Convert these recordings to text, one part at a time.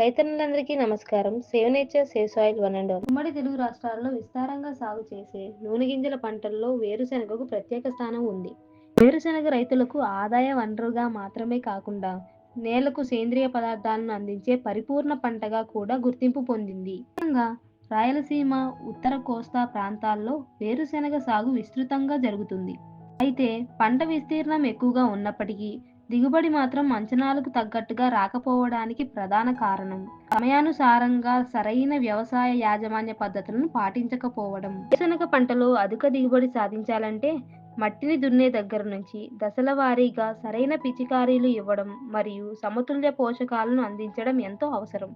రైతన్నులందరికీ నమస్కారం. Save nature save soil one and ఉమ్మడి తెలుగు రాష్ట్రాల్లో విస్తారంగా సాగు చేసే నూనె గింజల పంటల్లో వేరుశెనగకు ప్రత్యేక స్థానం ఉంది. వేరుశెనగ రైతులకు ఆదాయ వనరుగా మాత్రమే కాకుండా నేలకు సేంద్రియ పదార్థాలను అందించే పరిపూర్ణ పంటగా కూడా గుర్తింపు పొందింది. ముఖ్యంగా రాయలసీమ ఉత్తర కోస్తా ప్రాంతాల్లో వేరుశెనగ సాగు విస్తృతంగా జరుగుతుంది. అయితే పంట విస్తీర్ణం ఎక్కువగా ఉన్నప్పటికీ దిగుబడి మాత్రం అంచనాలకు తగ్గట్టుగా రాకపోవడానికి ప్రధాన కారణం. సమయానుసారంగా సరైన వ్యవసాయ యాజమాన్య పద్ధతులను పాటించకపోవడం. వేరుశనగ పంటలో అధిక దిగుబడి సాధించాలంటే మట్టిని దున్నే దగ్గర నుంచి దశల వారీగా సరైన పిచికారీలు ఇవ్వడం మరియు సమతుల్య పోషకాలను అందించడం ఎంతో అవసరం.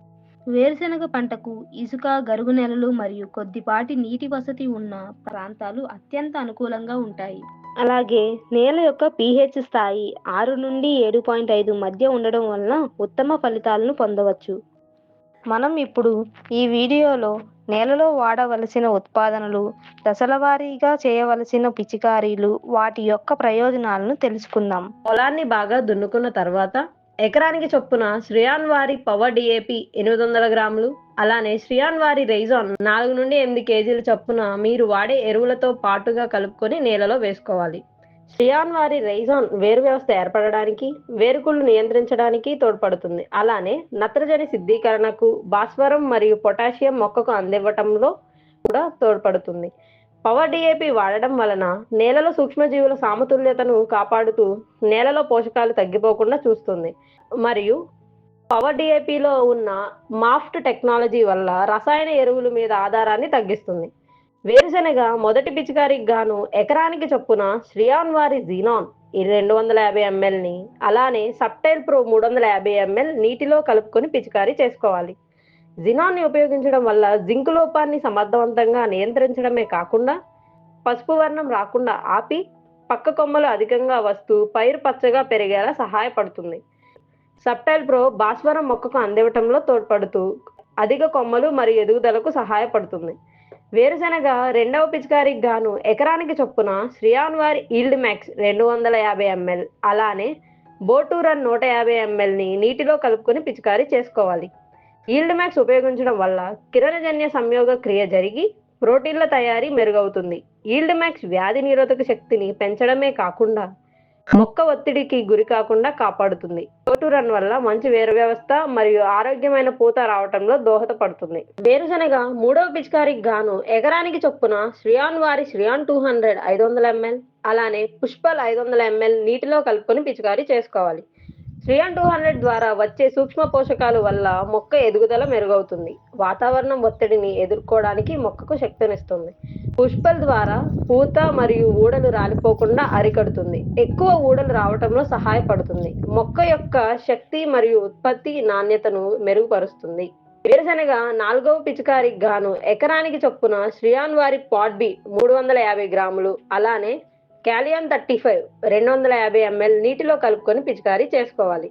వేరుశెనగ పంటకు ఇసుక గరుగు నెలలు మరియు కొద్దిపాటి నీటి వసతి ఉన్న ప్రాంతాలు అత్యంత అనుకూలంగా ఉంటాయి. అలాగే నేల యొక్క పీహెచ్ స్థాయి ఆరు నుండి ఏడు పాయింట్ ఐదు మధ్య ఉండడం వలన ఉత్తమ ఫలితాలను పొందవచ్చు. మనం ఇప్పుడు ఈ వీడియోలో నేలలో వాడవలసిన ఉత్పాదనలు దశల వారీగా చేయవలసిన పిచికారీలు వాటి యొక్క ప్రయోజనాలను తెలుసుకుందాం. పొలాన్ని బాగా దున్నుకున్న తర్వాత ఎకరానికి చొప్పున శ్రియాన్ వారి పవర్ డిఏపి ఎనిమిది వందల గ్రాములు అలానే శ్రియాన్ వారి రైజాన్ నాలుగు నుండి ఎనిమిది కేజీల చొప్పున మీరు వాడే ఎరువులతో పాటుగా కలుపుకొని నేలలో వేసుకోవాలి. శ్రియాన్ వారి రైజాన్ వేరు వ్యవస్థ ఏర్పడడానికి వేరుకుళ్ళు నియంత్రించడానికి తోడ్పడుతుంది. అలానే నత్రజని సిద్ధీకరణకు భాస్వరం మరియు పొటాషియం మొక్కకు అందివ్వటంలో కూడా తోడ్పడుతుంది. పవర్ డిఏపి వాడడం వలన నేలలో సూక్ష్మజీవుల సామతుల్యతను కాపాడుతూ నేలలో పోషకాలు తగ్గిపోకుండా చూస్తుంది. మరియు పవర్ డిఏపిలో ఉన్న మాఫ్ట్ టెక్నాలజీ వల్ల రసాయన ఎరువుల మీద ఆధారాన్ని తగ్గిస్తుంది. వేరుశెనగ మొదటి పిచికారికి గాను ఎకరానికి చొప్పున శ్రియాన్ వారి జీనాన్ ఈ రెండు వందల యాభై ఎంఎల్ని అలానే సప్టైల్ ప్రో మూడు వందల యాభై ఎంఎల్ నీటిలో కలుపుకొని పిచికారీ చేసుకోవాలి. జినాన్ని ఉపయోగించడం వల్ల జింక్ లోపాన్ని సమర్థవంతంగా నియంత్రించడమే కాకుండా పసుపు వర్ణం రాకుండా ఆపి పక్క కొమ్మలు అధికంగా వస్తూ పైరు పచ్చగా పెరిగేలా సహాయపడుతుంది. సప్టైల్ ప్రో భాస్వరం మొక్కకు అందివటంలో తోడ్పడుతూ అధిక కొమ్మలు మరియు ఎదుగుదలకు సహాయపడుతుంది. వేరుశెనగ రెండవ పిచికారికి గాను ఎకరానికి చొప్పున శ్రియాన్ వారి ఈల్డ్ మ్యాక్స్ రెండు వందల యాభై ఎంఎల్ అలానే బోటూరన్ నూట యాభై ఎంఎల్ని నీటిలో కలుపుకొని పిచికారీ చేసుకోవాలి. ఈల్డ్ మ్యాక్స్ ఉపయోగించడం వల్ల కిరణజన్య సంయోగ క్రియ జరిగి ప్రోటీన్ల తయారీ మెరుగవుతుంది. ఈల్డ్ మ్యాక్స్ వ్యాధి నిరోధక శక్తిని పెంచడమే కాకుండా మొక్క ఒత్తిడికి గురి కాకుండా కాపాడుతుంది. రన్ వల్ల మంచి వేరు వ్యవస్థ మరియు ఆరోగ్యమైన పూత రావటంలో దోహదపడుతుంది. వేరుశనగ మూడవ పిచికారికి గాను ఎకరానికి చొప్పున శ్రియాన్ వారి శ్రియాన్ టూ హండ్రెడ్ ఐదు వందల ఎంఎల్ అలానే పుష్పల్ ఐదు వందల ఎంఎల్ నీటిలో కలుపుకొని పిచికారీ చేసుకోవాలి. శ్రియాన్ టూ హండ్రెడ్ ద్వారా వచ్చే సూక్ష్మ పోషకాల వల్ల మొక్క ఎదుగుదల మెరుగవుతుంది. వాతావరణం ఒత్తిడిని ఎదుర్కోవడానికి మొక్కకు శక్తినిస్తుంది. పుష్పల ద్వారా పూత మరియు ఊడలు రాలిపోకుండా అరికడుతుంది. ఎక్కువ ఊడలు రావటంలో సహాయపడుతుంది. మొక్క యొక్క శక్తి మరియు ఉత్పత్తి నాణ్యతను మెరుగుపరుస్తుంది. వేరుశనగ నాలుగవ పిచికారికి గాను ఎకరానికి చొప్పున శ్రియాన్ వారి పాట్ బి మూడు వందల యాభై గ్రాములు. అలానే క్యాలియన్ థర్టీ ఫైవ్ రెండు వందల యాభై ఎంఎల్ నీటిలో కలుపుకొని పిచికారీ చేసుకోవాలి.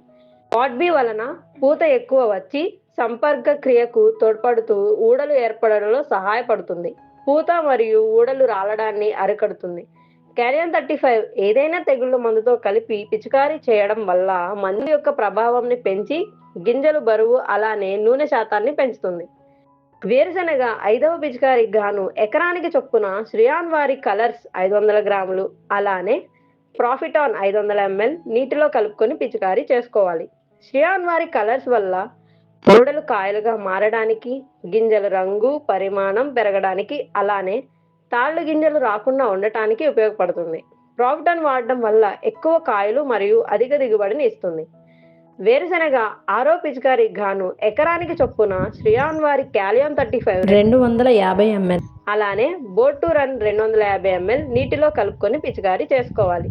వాట్బీ వలన పూత ఎక్కువ వచ్చి సంపర్క క్రియకు తోడ్పడుతూ ఊడలు ఏర్పడడంలో సహాయపడుతుంది. పూత మరియు ఊడలు రాలడాన్ని అరికడుతుంది. క్యాలియం థర్టీ ఫైవ్ ఏదైనా తెగుళ్ళ మందుతో కలిపి పిచికారీ చేయడం వల్ల మందు యొక్క ప్రభావంని పెంచి గింజలు బరువు అలానే నూనె శాతాన్ని పెంచుతుంది. వేరుశనగ ఐదవ పిచికారికి గాను ఎకరానికి చొప్పున శ్రియాన్ వారి కలర్స్ ఐదు వందల గ్రాములు. అలానే ప్రాఫిటాన్ ఐదు వందల ఎంఎల్ నీటిలో కలుపుకొని పిచికారీ చేసుకోవాలి. శ్రియాన్ వారి కలర్స్ వల్ల పొడలు కాయలుగా మారడానికి గింజల రంగు పరిమాణం పెరగడానికి అలానే తాళ్ళు గింజలు రాకుండా ఉండటానికి ఉపయోగపడుతుంది. ప్రాఫిటాన్ వాడడం వల్ల ఎక్కువ కాయలు మరియు అధిక దిగుబడిని ఇస్తుంది. వేరుశనగ ఆరో పిచికారి గాను ఎకరానికి చొప్పున శ్రియాన్ వారి క్యాలియం థర్టీ ఫైవ్ రెండు వందల యాభై ఎంఎల్. అలానే బోటు రన్ రెండు వందల యాభై ఎంఎల్ నీటిలో కలుపుకొని పిచికారీ చేసుకోవాలి.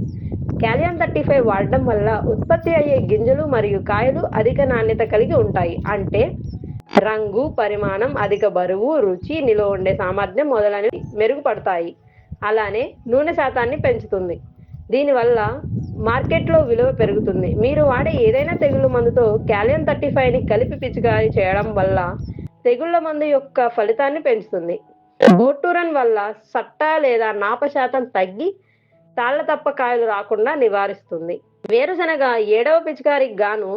క్యాలియం థర్టీ ఫైవ్ వాడడం వల్ల ఉత్పత్తి అయ్యే గింజలు మరియు కాయలు అధిక నాణ్యత కలిగి ఉంటాయి. అంటే రంగు పరిమాణం అధిక బరువు రుచి నిలువ ఉండే సామర్థ్యం మొదలైనవి మెరుగుపడతాయి. అలానే నూనె శాతాన్ని పెంచుతుంది. దీనివల్ల మార్కెట్లో విలువ పెరుగుతుంది. మీరు వాడే ఏదైనా తెగుళ్ళ మందుతో క్యాలియం థర్టీ ఫైవ్ని కలిపి పిచికారీ చేయడం వల్ల తెగుళ్ళ మందు యొక్క ఫలితాన్ని పెంచుతుంది. బోటూరన్ వల్ల సట్ట లేదా నాప శాతం తగ్గి తాళ్ళ తప్ప కాయలు రాకుండా నివారిస్తుంది. వేరుశనగ ఏడవ పిచికారికి గాను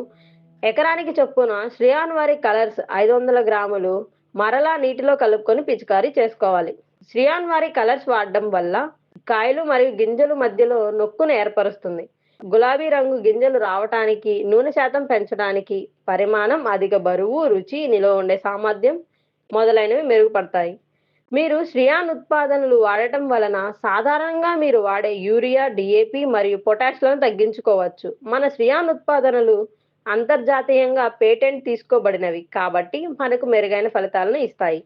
ఎకరానికి చొప్పున శ్రీయాన్ వారి కలర్స్ ఐదు వందల గ్రాములు మరలా నీటిలో కలుపుకొని పిచికారీ చేసుకోవాలి. శ్రీయాన్ వారి కలర్స్ వాడడం వల్ల కాయలు మరియు గింజలు మధ్యలో నొక్కును ఏర్పరుస్తుంది. గులాబీ రంగు గింజలు రావటానికి నూనె శాతం పెంచడానికి పరిమాణం అధిక బరువు రుచి నిలువ ఉండే సామర్థ్యం మొదలైనవి మెరుగుపడతాయి. మీరు శ్రియాన్ ఉత్పాదనలు వాడటం వలన సాధారణంగా మీరు వాడే యూరియా డిఏపి మరియు పొటాష్లను తగ్గించుకోవచ్చు. మన శ్రియాన్ ఉత్పాదనలు అంతర్జాతీయంగా పేటెంట్ తీసుకోబడినవి కాబట్టి మనకు మెరుగైన ఫలితాలను ఇస్తాయి.